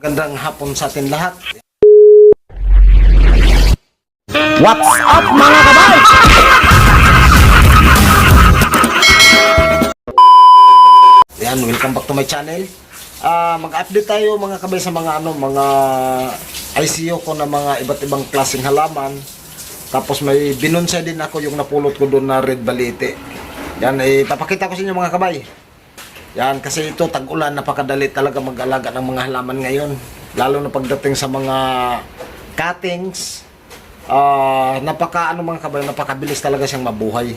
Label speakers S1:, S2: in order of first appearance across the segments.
S1: Magandang hapon sa atin lahat.
S2: What's up mga kabay?
S1: Yan, welcome back to my channel. Ah, mag-update tayo mga kabay sa mga ano, mga ICO ko na mga iba't ibang klaseng halaman. Tapos may binunsay din ako yung napulot ko doon na red balite. Yan, eh, papakita ko sa inyo mga kabay. Yan, kasi ito, tag-ulan, napakadali talaga mag-alaga ng mga halaman ngayon. Lalo na pagdating sa mga cuttings, ah napaka, ano mga kabay, napakabilis talaga siyang mabuhay.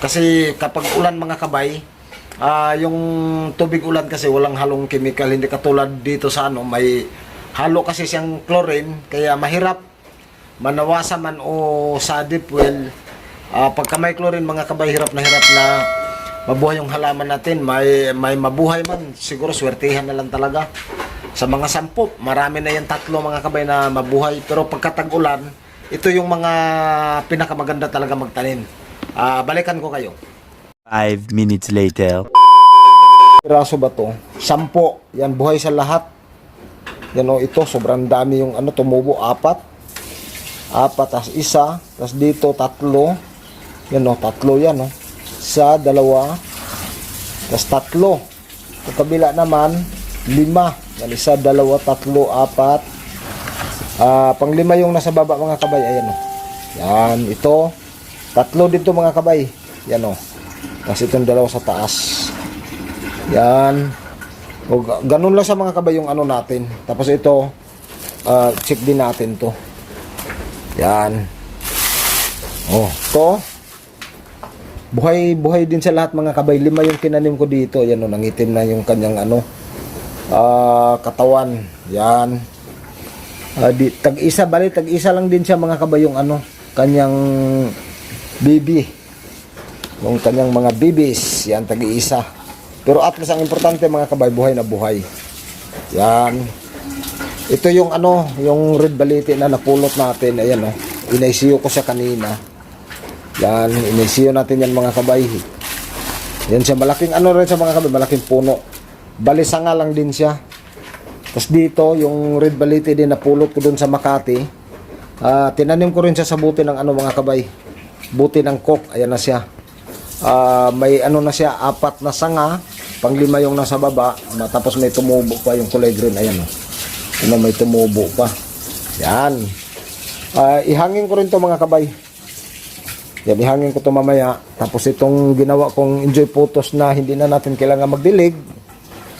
S1: Kasi kapag ulan mga kabay, ah yung tubig ulan kasi walang halong chemical, hindi katulad dito sa ano, may halo kasi siyang chlorine, kaya mahirap manawasa man o sa deep well, ah, pagka may chlorine mga kabay, hirap na hirap na mabuhay yung halaman natin. May, may mabuhay man, siguro swertihan na lang talaga. Sa mga sampo, marami na yung tatlo mga kabay na mabuhay. Pero pagkatag-ulan, ito yung mga pinakamaganda talaga magtanim. Ah, balikan ko kayo.
S2: Five minutes later.
S1: Piraso ba to? Sampo. Yan, buhay sa lahat. Yan o, ito, sobrang dami yung ano, tumubo. Apat. Apat, tas isa. Tas dito, tatlo. Yan o, tatlo yan o. Isa, dalawa. Tas tatlo. Sa kabila naman, lima. Yan, isa, dalawa, tatlo, apat. Ah, panglima yung nasa baba mga kabay. Ayan o. Yan, ito. Tatlo dito mga kabay. Yan o. Tapos itong dalawa sa taas. Yan. O, ga- ganun lang sa mga kabay yung ano natin. Tapos ito, ah, check din natin to. Yan. Oh, to. Buhay, buhay din sa lahat mga kabay. Lima yung tinanim ko dito. Yan o, nangitim na yung kanyang ano, ah, katawan. Yan. Ah, di, tag-isa, bali, tag-isa lang din siya mga kabay yung ano, kanyang baby. Yung kanyang mga babies, yan, tag-iisa. Pero at ang importante mga kabay, buhay na buhay. Yan. Ito yung ano, yung red baliti na napulot natin. Ayan oh. Inaisiyo ko siya kanina. Yan, inaisiyo natin yan mga kabay. Yan siya, malaking ano rin sa mga kabay, malaking puno. Balisanga lang din siya. Tapos dito, yung red baliti din napulot ko dun sa Makati. Ah, tinanim ko rin siya sa buti ng ano mga kabay. Buti ng coke, ayan na siya. Ah, may ano na siya, apat na sanga, panglima yung nasa baba, tapos may tumubo pa yung kulay green, ayan o. Ano, may tumubo pa. Yan. Ah, ihangin ko rin to mga kabay. Yan, ihangin ko to mamaya. Tapos itong ginawa kong enjoy photos na hindi na natin kailangan magdilig.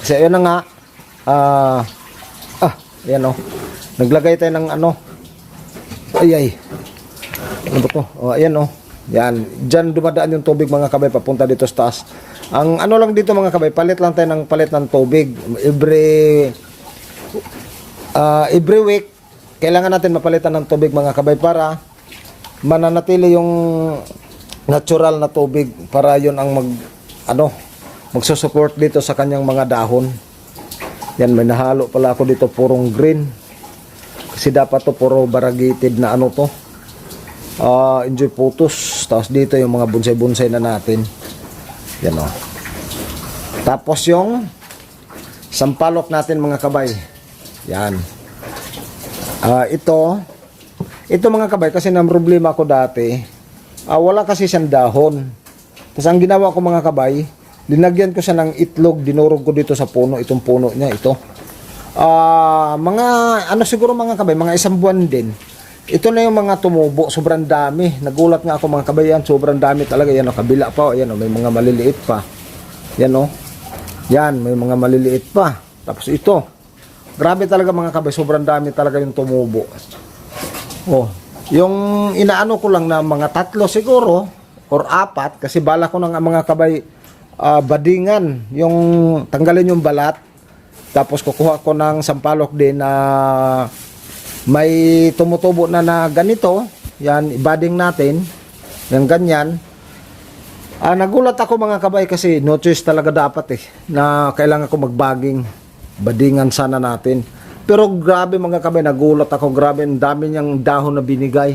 S1: Kasi ayun na nga. Ah, ah, ayan o. Naglagay tayo ng ano. Ay, ay. Ano ba to? Oh, ayan oh. Yan. Diyan dumadaan yung tubig mga kabay papunta dito sa taas. Ang ano lang dito mga kabay, palit lang tayo ng palit ng tubig. Every ah, every week kailangan natin mapalitan ng tubig mga kabay para mananatili yung natural na tubig para yon ang mag ano magsusupport dito sa kanyang mga dahon. Yan may nahalo pala ako dito purong green. Kasi dapat to puro variegated na ano to. Ah, enjoy photos. Tapos dito yung mga bonsai-bonsai na natin. Yan o. Tapos yung sampalok natin mga kabay. Yan. Ah, ito. Ito mga kabay kasi nang problema ko dati. Ah, wala kasi siyang dahon. Tapos ang ginawa ko mga kabay, linagyan ko siya ng itlog, dinurog ko dito sa puno, itong puno niya, ito. Ah, mga ano siguro mga kabay, mga isang buwan din. Ito na yung mga tumubo, sobrang dami. Nagulat nga ako mga kabayan, sobrang dami talaga. Yan o, kabila pa o, yan o, may mga maliliit pa. Yan o. Yan, may mga maliliit pa. Tapos ito. Grabe talaga mga kabay, sobrang dami talaga yung tumubo. Oh, yung inaano ko lang na mga tatlo siguro or apat kasi bala ko ng mga kabay ah, badingan. Yung tanggalin yung balat tapos kukuha ko ng sampalok din na may tumutubo na na ganito. Yan ibading natin yung ganyan. Ah, nagulat ako mga kabay kasi no choice talaga dapat eh na kailangan ko magbaging badingan sana natin. Pero grabe mga kabay, nagulat ako, grabe ang dami niyang dahon na binigay.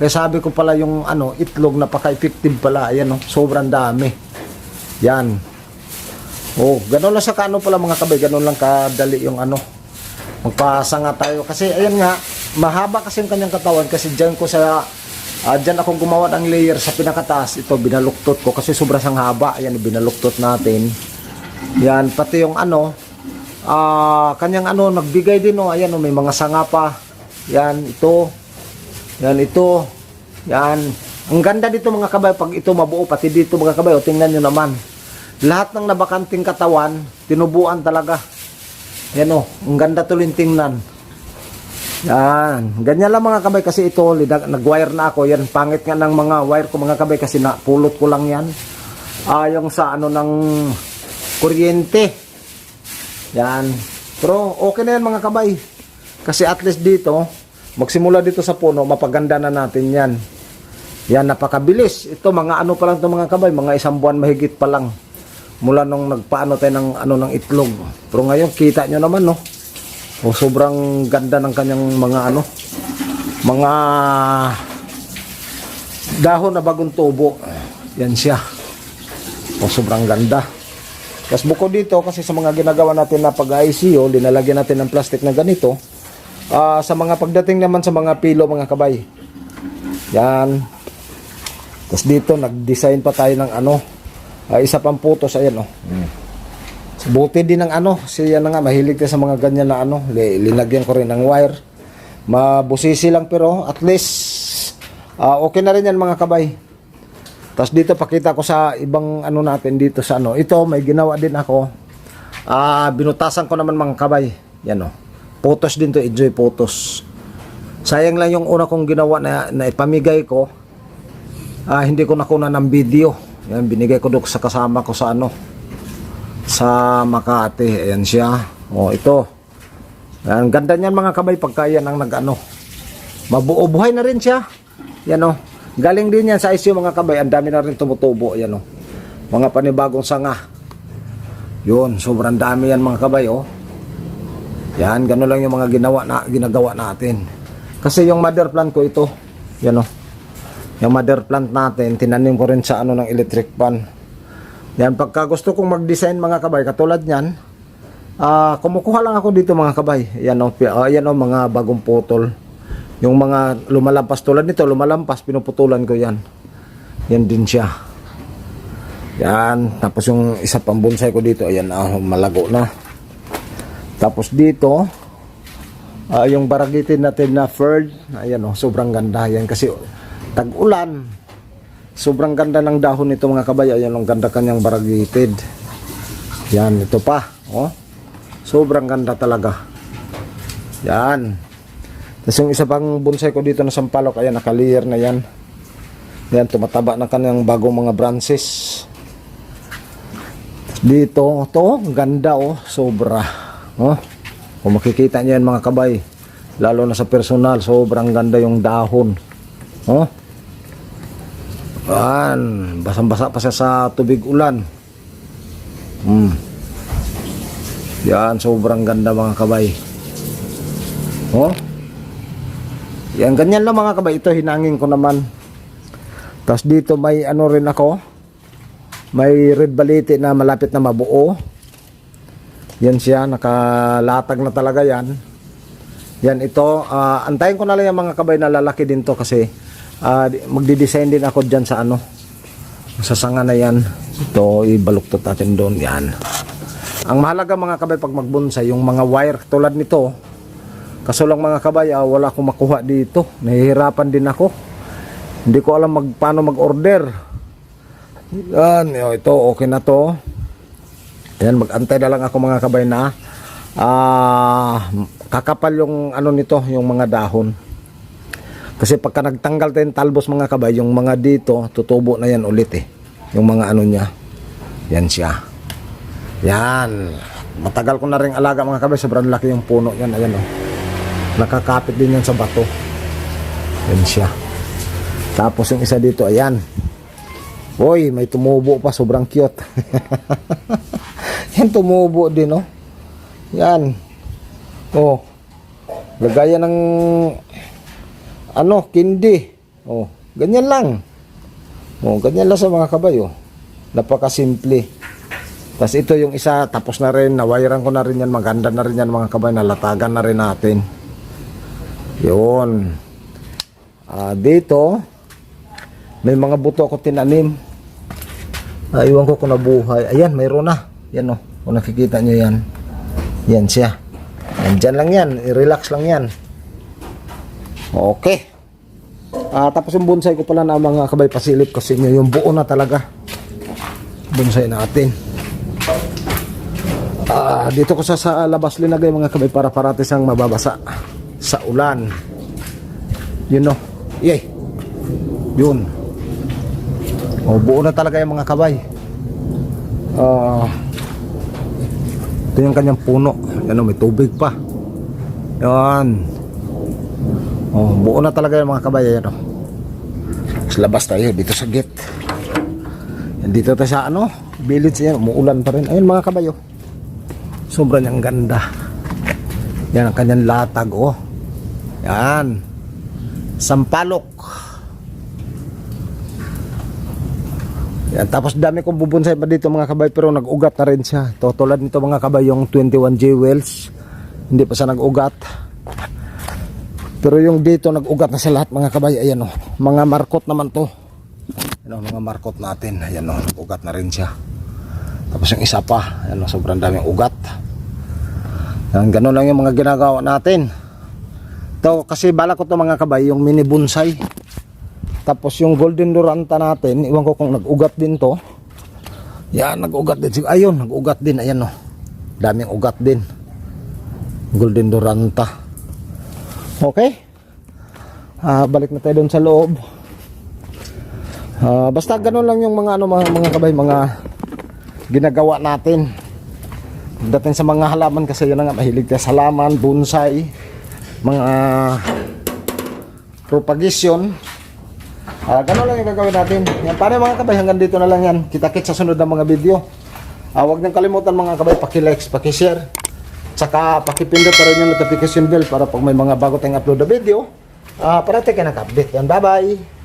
S1: Kaya sabi ko pala yung ano, itlog napaka-effective pala. Ayan oh, sobrang dami. Yan. Oh, ganun lang sa kano pala mga kabay, ganun lang kadali yung ano. Magpasanga tayo. Kasi ayan nga, mahaba kasi yung kanyang katawan. Kasi dyan ko sa, ah, dyan akong gumawa ng layer sa pinakataas. Ito, binaluktot ko kasi sobra sang haba. Ayan, binaluktot natin. Yan, pati yung ano, ah, kanyang ano, nagbigay din, oh. Ayan, oh, may mga sanga pa. Yan, ito. Yan, ito. Yan. Ang ganda dito mga kabay, pag ito mabuo, pati dito mga kabay, oh, tingnan nyo naman. Lahat ng nabakanting katawan, tinubuan talaga. Yan o, ang ganda tuloy tingnan. Yan. Ganyan lang mga kabay kasi ito, nag-wire na ako. Yan, pangit nga ng mga wire ko mga kabay kasi napulot ko lang yan. Ah, yung sa ano ng kuryente. Yan. Pero okay na yan mga kabay. Kasi at least dito, magsimula dito sa puno, mapaganda na natin yan. Yan, napakabilis. Ito, mga ano pa lang ito mga kabay, mga isang buwan mahigit pa lang. Mula nung nagpaano tayo ng, ano, ng itlog. Pero ngayon, kita nyo naman, no? O, sobrang ganda ng kanyang mga, ano, mga dahon na bagong tubo. Yan siya. O, sobrang ganda. Tapos bukod dito, kasi sa mga ginagawa natin na pag-ICO, linalagyan natin ng plastic na ganito. Ah, sa mga pagdating naman sa mga pilo, mga kabay. Yan. Tapos dito, nag-design pa tayo ng ano, ah, isa pang putos, ayan oh. Buti din ng ano, siya na nga, mahilig tayo sa mga ganyan na ano, li- linagyan ko rin ng wire. Mabusisi lang pero at least ah, okay na rin yan mga kabay. Tapos dito pakita ko sa ibang ano natin dito sa ano. Ito may ginawa din ako. Ah, binutasan ko naman mga kabay. Yan oh. Putos din to, enjoy putos. Sayang lang yung una kong ginawa na, na ipamigay ko. Ah, hindi ko nakuna ng video. Yan, binigay ko doon sa kasama ko sa ano. Sa Makati. Ayan siya. Oh, ito. Yan, ganda niyan mga kabay pagka yan ang nag-ano. Mabuo buhay na rin siya. Yan oh. Galing din yan sa ICU mga kabay. Ang dami na rin tumutubo. Yan oh. Mga panibagong sanga. Yun, sobrang dami yan mga kabay oh. Yan, gano'n lang yung mga ginawa na, ginagawa natin. Kasi yung mother plant ko ito, yan o. Yung mother plant natin, tinanim ko rin sa ano ng electric pan. Yan, pagka gusto kong mag-design mga kabay, katulad yan, ah kumukuha lang ako dito mga kabay. Yan o, pi- ah, yan o, mga bagong putol. Yung mga lumalampas tulad nito, lumalampas, pinuputulan ko yan. Yan din siya. Yan, tapos yung isa pang bonsai ko dito, ayan na, malago na. Tapos dito, ah, yung baragitin natin na fern, ayan oh, sobrang ganda yan kasi tag-ulan. Sobrang ganda ng dahon nito mga kabay, ayan ang ganda kanyang baragited. Yan, ito pa, oh. Sobrang ganda talaga. Yan. Tapos yung isa pang bonsai ko dito na sampalok, ayan, nakalier na yan. Yan, tumataba na kanyang bagong mga branches. Dito, to, ganda oh, sobra. Oh. Kung makikita niyo yan mga kabay, lalo na sa personal, sobrang ganda yung dahon. Oh. Yan, basang-basa pa siya sa tubig ulan. Hmm. Yan, sobrang ganda mga kabay. Oh. Yan, ganyan lang mga kabay. Ito, hinangin ko naman. Tapos dito may ano rin ako. May red baliti na malapit na mabuo. Yan siya, nakalatag na talaga yan. Yan ito, ah, antayin ko na lang yung mga kabay na lalaki din to kasi di- magdi-design din ako dyan sa ano. Sa sanga na yan. Ito, ibaluktot natin doon. Yan. Ang mahalaga mga kabay pag magbonsai, yung mga wire tulad nito. Kaso lang mga kabay, ah, wala akong makuha dito. Nahihirapan din ako. Hindi ko alam mag, paano mag-order. Yan, yo, ito okay na to. Yan, mag-antay na lang ako mga kabay na ah kakapal yung ano nito, yung mga dahon. Kasi pagka nagtanggal tayo ng talbos mga kabay, yung mga dito, tutubo na yan ulit eh. Yung mga ano niya. Yan siya. Yan. Matagal ko na rin alaga mga kabay, sobrang laki yung puno yan. Ayan oh. Nakakapit din yan sa bato. Yan siya. Tapos yung isa dito, ayan. Hoy, may tumubo pa, sobrang cute. yan tumubo din, oh. Yan. Oh. Lagayan ng ano, kindi. Oh, ganyan lang. Oh, ganyan lang sa mga kabay, oh. Napakasimple. Tapos ito yung isa, tapos na rin, nawiran ko na rin yan, maganda na rin yan mga kabay, nalatagan na rin natin. Yun. Ah, dito, may mga buto ako tinanim. Iwan ko kung nabuhay. Ayan, mayroon na. Yan o, kung nakikita nyo yan. Yan siya. Nandyan lang yan, i-relax lang yan. Okay. Ah, tapos yung bonsai ko pala na mga kabay pasilip kasi inyo yung buo na talaga. Bonsai natin. Ah, dito ko sa, sa labas linagay mga kabay para parati siyang mababasa sa ulan. Yun no. Yay. Yun. Oh, buo na talaga yung mga kabay. Ah, ito yung kanyang puno. Yan o, may tubig pa. Yan. Oh, buo na talaga yung mga kabay. Yan o. Labas tayo, dito sa gate. Yan, dito tayo sa ano, village yan. Umuulan pa rin. Ayun mga kabay oh. Sobrang niyang ganda. Yan ang kanyang latag oh. Yan. Sampalok. Yan, tapos dami kong bubunsay pa dito mga kabay pero nag-ugat na rin siya. Ito, nito mga kabay yung 21 jewels. Hindi pa siya nag-ugat. Pero yung dito nag-ugat na sa lahat mga kabay. Ayan o, mga markot naman to. Ayan o, mga markot natin. Ayan o, nag-ugat na rin siya. Tapos yung isa pa, ayan o, sobrang daming ugat. Yan, ganun lang yung mga ginagawa natin. Ito, kasi bala ko to mga kabay, yung mini bonsai. Tapos yung golden duranta natin, iwan ko kung nag-ugat din to. Yan, nag-ugat din. Ayun, nag-ugat din. Ayan o. Daming ugat din. Golden duranta. Okay. Ah, balik na tayo doon sa loob. Ah, basta ganun lang yung mga ano mga, mga kabay, mga ginagawa natin. Dating sa mga halaman kasi yun na nga mahilig tayo sa halaman, bonsai, mga propagation. Ah, ganun lang yung gagawin natin. Yan, paano mga kabay, hanggang dito na lang yan. Kita-kit sa sunod ng mga video. Ah, huwag niyong kalimutan mga kabay, paki-likes, paki-share. Tsaka pakipindot pa rin yung notification bell para pag may mga bago tayong upload na video, ah, parati ka nag-update. Yan, bye-bye!